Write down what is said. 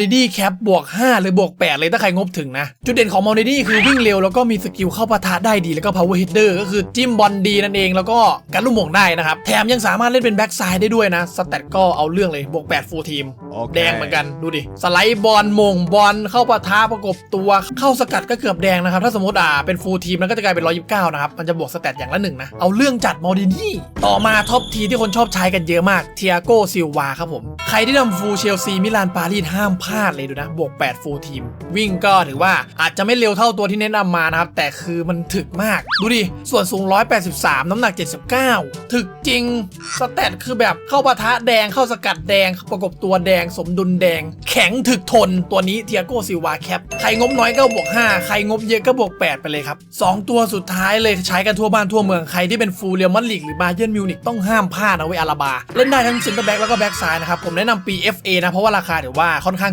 มอนิดี้แคปบวก 5 หรือบวก 8 เลยถ้าใครงบถึงนะ จุดเด่นของมอนิดี้คือวิ่งเร็ว แล้วก็มีสกิลเข้าปะทะได้ดี แล้วก็ power hitter ก็คือจิ้มบอลดีนั่นเอง แล้วก็การลูกหม่งได้นะครับ แถมยังสามารถเล่นเป็นแบ็กไซด์ได้ด้วยนะ สแตทก็เอาเรื่องเลยบวก 8 ฟูลทีม Okay. แดงเหมือนกันดูดิ สไลด์บอลมงบอลเข้าปะทะประกบตัวเข้าสกัดก็เกือบแดงนะครับถ้าสมมติอ่าเป็นฟูลทีมมันก็จะกลายเป็น129นะครับมันจะบวกสแตทอย่างละหนึ่งนะเอาเรื่องจัดมอดินี่ต่อมาท็อปทีที่คนชอบใช้กันเยอะมากเทียโกซิลวาครับผมใครที่ทำฟูลเชลซีมิลานปารีสห้ามพลาดเลยดูนะ บวก8ฟูลทีม วิ่งก็ถือว่าอาจจะไม่เร็วเท่าตัวที่แนะนำมานะครับ แต่คือมันถึกมาก ดูดิ ส่วนสูง 183 น้ำหนัก 79 ถึกจริง สแตทคือแบบเข้าปะทะแดงเข้าสกัดแดงประกบตัวแดงสมดุลแดง แข็งถึกทนตัวนี้เทียโกซิวาแคปใครงบน้อยก็บวก 5 ใครงบเยอะก็บวก 8 ไปเลยครับ 2 ตัวสุดท้ายเลยใช้กันทั่วบ้านทั่วเมืองใครที่เป็นฟูลเรียลมันลีกหรือบาเยิร์นมิวนิกต้องห้ามพลาดนะเว้อาราบา เล่นได้ทั้งเซนเตอร์แบ็กแล้วก็แบ็กซ้ายนะครับผมแนะนำปี FA นะเพราะว่าราคาถือว่าค่อนข้าง